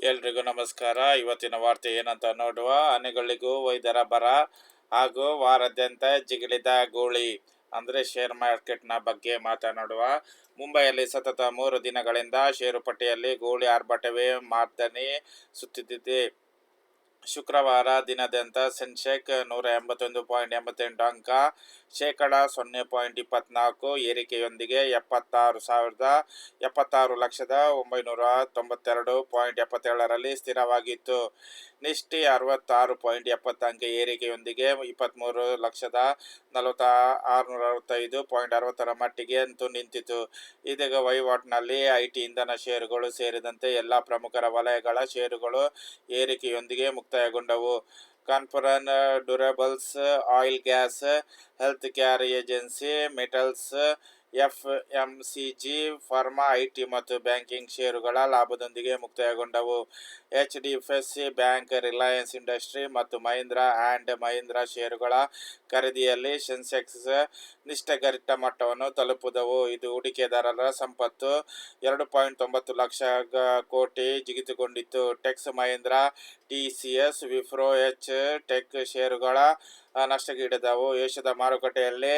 ಎಲ್ರಿಗೂ ನಮಸ್ಕಾರ. ಇವತ್ತಿನ ವಾರ್ತೆ ಏನಂತ ನೋಡುವ. ಆನೆಗಳಿಗೂ ವೈದ್ಯರ ಬರ ಹಾಗೂ ವಾರಾದ್ಯಂತ ಜಿಗಿಲಿದ ಗೂಳಿ ಅಂದರೆ ಶೇರ್ ಮಾರ್ಕೆಟ್ನ ಬಗ್ಗೆ ಮಾತನಾಡುವ. ಮುಂಬೈಯಲ್ಲಿ ಸತತ ಮೂರು ದಿನಗಳಿಂದ ಷೇರುಪಟ್ಟಿಯಲ್ಲಿ ಗೂಳಿ ಆರ್ಭಟವೇ ಮಾರ್ದನೆ ಸುತ್ತಿದ್ದಿದೆ. ಶುಕ್ರವಾರ ದಿನದಂತ ಸೆನ್ಸೆಕ್ ನೂರ ಎಂಬತ್ತೊಂದು ಪಾಯಿಂಟ್ ಎಂಬತ್ತೆಂಟು ಅಂಕ ಶೇಕಡ ಸೊನ್ನೆ ಪಾಯಿಂಟ್ ಇಪ್ಪತ್ನಾಲ್ಕು ಏರಿಕೆಯೊಂದಿಗೆ ಎಪ್ಪತ್ತಾರು ಸಾವಿರದ ಎಪ್ಪತ್ತಾರು ಲಕ್ಷದ ಒಂಬೈನೂರ ತೊಂಬತ್ತೆರಡು ಪಾಯಿಂಟ್ ಎಪ್ಪತ್ತೇಳರಲ್ಲಿ ಸ್ಥಿರವಾಗಿತ್ತು. ನಿಷ್ಠಿ ಅರವತ್ತಾರು ಪಾಯಿಂಟ್ ಎಪ್ಪತ್ತು ಅಂಕ ಏರಿಕೆಯೊಂದಿಗೆ ಇಪ್ಪತ್ತ್ಮೂರು ಲಕ್ಷದ ನಲವತ್ತ ಆರುನೂರ ಅರವತ್ತೈದು ಪಾಯಿಂಟ್ ಅರವತ್ತರ ಮಟ್ಟಿಗೆ ಅಂತೂ ನಿಂತಿತು ಇದೀಗ ವಹಿವಾಟಿನಲ್ಲಿ ಐ ಟಿ ಇಂಧನ ಷೇರುಗಳು ಸೇರಿದಂತೆ ಎಲ್ಲ ಪ್ರಮುಖರ ವಲಯಗಳ ಷೇರುಗಳು ಏರಿಕೆಯೊಂದಿಗೆ ಮುಕ್ತಾಯಗೊಂಡವು. कॉन्फरन durables oil gas health care agency metals F M C G pharma IT ಮತ್ತು ಬ್ಯಾಂಕಿಂಗ್ ಷೇರುಗಳ ಲಾಭದೊಂದಿಗೆ ಮುಕ್ತಾಯಗೊಂಡವು. H D F S C bank, Reliance industry ಮತ್ತು ಮಹೀಂದ್ರಾ ಆ್ಯಂಡ್ ಮಹೀಂದ್ರಾ ಷೇರುಗಳ ಖರೀದಿಯಲ್ಲಿ ಸೆನ್ಸೆಕ್ಸ್ ನಿಷ್ಠಗರಿಷ್ಠ ಮಟ್ಟವನ್ನು ತಲುಪಿದವು. ಇದು ಹೂಡಿಕೆದಾರರ ಸಂಪತ್ತು ಎರಡು ಪಾಯಿಂಟ್ ತೊಂಬತ್ತು ಲಕ್ಷ ಕೋಟಿ ಜಿಗಿತುಗೊಂಡಿತ್ತು. Tech Mahindra, T C S Wipro H tech ಷೇರುಗಳ ಆ, ನಷ್ಟಗೀಡಿದವು ಏಷ್ಯಾದ ಮಾರುಕಟ್ಟೆಯಲ್ಲಿ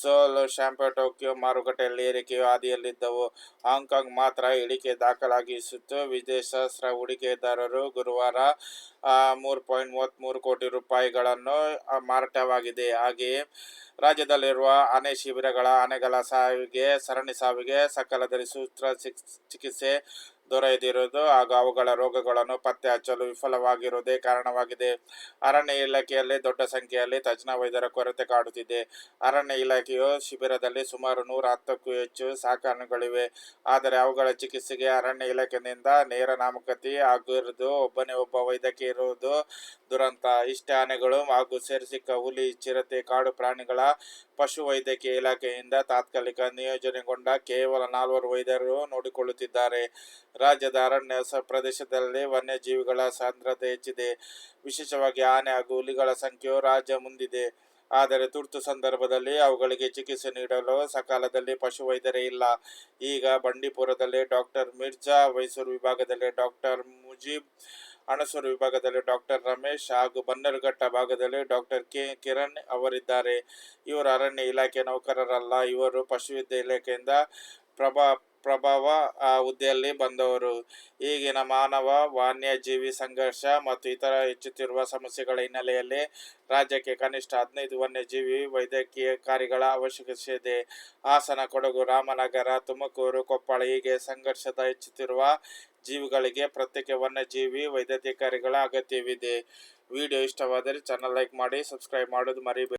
ಸೋಲ್ ಶಾಂಪೋ ಟೋಕಿಯೋ ಮಾರುಕಟ್ಟೆಯಲ್ಲಿ ಏರಿಕೆಯು ಹಾದಿಯಲ್ಲಿದ್ದವು. ಹಾಂಗ್ಕಾಂಗ್ ಮಾತ್ರ ಇಳಿಕೆ ದಾಖಲಾಗಿಸಿತ್ತು. ವಿದೇಶಾಸ್ತ್ರ ಹೂಡಿಕೆದಾರರು ಗುರುವಾರ ಮೂರು ಪಾಯಿಂಟ್ ಮೂವತ್ತ್ಮೂರು ಕೋಟಿ ರೂಪಾಯಿಗಳನ್ನು ಮಾರಾಟವಾಗಿದೆ. ಹಾಗೆಯೇ ರಾಜ್ಯದಲ್ಲಿರುವ ಆನೆ ಶಿಬಿರಗಳ ಆನೆಗಳ ಸಾವಿಗೆ ಸರಣಿ ಸಾವಿಗೆ ಸಕಾಲದಲ್ಲಿ ಸೂತ್ರ ಚಿಕ್- ಚಿಕಿತ್ಸೆ ದೊರೆಯದಿರುವುದು ಹಾಗೂ ಅವುಗಳ ರೋಗಗಳನ್ನು ಪತ್ತೆ ಹಚ್ಚಲು ವಿಫಲವಾಗಿರುವುದೇ ಕಾರಣವಾಗಿದೆ. ಅರಣ್ಯ ಇಲಾಖೆಯಲ್ಲಿ ದೊಡ್ಡ ಸಂಖ್ಯೆಯಲ್ಲಿ ತಜ್ಞ ವೈದ್ಯರ ಕೊರತೆ ಕಾಡುತ್ತಿದೆ. ಅರಣ್ಯ ಇಲಾಖೆಯು ಶಿಬಿರದಲ್ಲಿ ಸುಮಾರು ನೂರ ಹತ್ತಕ್ಕೂ ಹೆಚ್ಚು ಸಾಕಾಣುಗಳಿವೆ. ಆದರೆ ಅವುಗಳ ಚಿಕಿತ್ಸೆಗೆ ಅರಣ್ಯ ಇಲಾಖೆಯಿಂದ ನೇರ ನಾಮಕತಿ ಆಗಿರುವುದು ಒಬ್ಬನೇ ಒಬ್ಬ ವೈದ್ಯಕೀಯ ಇರುವುದು ದುರಂತ. ಇಷ್ಟ ಆನೆಗಳು ಹಾಗೂ ಸೇರಿಸಿಕ್ಕ ಹುಲಿ, ಚಿರತೆ, ಕಾಡು ಪ್ರಾಣಿಗಳ ಪಶು ವೈದ್ಯಕೀಯ ಇಲಾಖೆಯಿಂದ ತಾತ್ಕಾಲಿಕ ನಿಯೋಜನೆಗೊಂಡ ಕೇವಲ ನಾಲ್ವರು ವೈದ್ಯರು ನೋಡಿಕೊಳ್ಳುತ್ತಿದ್ದಾರೆ. ರಾಜ್ಯದ ಅರಣ್ಯ ಪ್ರದೇಶದಲ್ಲಿ ವನ್ಯಜೀವಿಗಳ ಸಾಂದ್ರತೆ ಹೆಚ್ಚಿದೆ. ವಿಶೇಷವಾಗಿ ಆನೆ ಹಾಗೂ ಹುಲಿಗಳ ಸಂಖ್ಯೆಯು ರಾಜ್ಯ ಮುಂದಿದೆ. ಆದರೆ ತುರ್ತು ಸಂದರ್ಭದಲ್ಲಿ ಅವುಗಳಿಗೆ ಚಿಕಿತ್ಸೆ ನೀಡಲು ಸಕಾಲದಲ್ಲಿ ಪಶುವೈದ್ಯರೇ ಇಲ್ಲ. ಈಗ ಬಂಡೀಪುರದಲ್ಲಿ ಡಾಕ್ಟರ್ ಮಿರ್ಜಾ ಮೈಸೂರು ವಿಭಾಗದಲ್ಲಿ ಡಾಕ್ಟರ್ ಮುಜೀಬ್ ಅಣಸೂರು ವಿಭಾಗದಲ್ಲಿ ಡಾಕ್ಟರ್ ರಮೇಶ್ ಹಾಗೂ ಬನ್ನರ್ಘಟ್ಟ ಭಾಗದಲ್ಲಿ ಡಾಕ್ಟರ್ ಕೆ ಕಿರಣ್ ಅವರಿದ್ದಾರೆ. ಇವರು ಅರಣ್ಯ ಇಲಾಖೆ ನೌಕರರಲ್ಲ, ಇವರು ಪಶುವಿದ್ಯ ಇಲಾಖೆಯಿಂದ ಪ್ರಭಾ ಪ್ರಭಾವ, ಆ ಹುದ್ದೆಯಲ್ಲಿ ಬಂದವರು. ಈಗಿನ ಮಾನವ, ವನ್ಯಜೀವಿ ಸಂಘರ್ಷ ಮತ್ತು ಇತರ ಹೆಚ್ಚುತ್ತಿರುವ ಸಮಸ್ಯೆಗಳ ಹಿನ್ನೆಲೆಯಲ್ಲಿ ರಾಜ್ಯಕ್ಕೆ ಕನಿಷ್ಠ ಹದಿನೈದು ವನ್ಯಜೀವಿ ವೈದ್ಯಕೀಯ ಕಾರ್ಯಗಳ ಅವಶ್ಯಕತೆ. ಇದೆ ಹಾಸನ, ಕೊಡಗು, ರಾಮನಗರ, ತುಮಕೂರು, ಕೊಪ್ಪಳ ಹೀಗೆ ಸಂಘರ್ಷದ ಹೆಚ್ಚುತ್ತಿರುವ ಜೀವಿಗಳಿಗೆ ಪ್ರತ್ಯೇಕ ವನ್ಯಜೀವಿ ವೈದ್ಯಾಧಿಕಾರಿಗಳ ಅಗತ್ಯವಿದೆ. ವಿಡಿಯೋ ಇಷ್ಟವಾದರೆ ಚಾನಲ್ ಲೈಕ್ ಮಾಡಿ ಸಬ್ಸ್ಕ್ರೈಬ್ ಮಾಡೋದು ಮರಿಬೇಡಿ.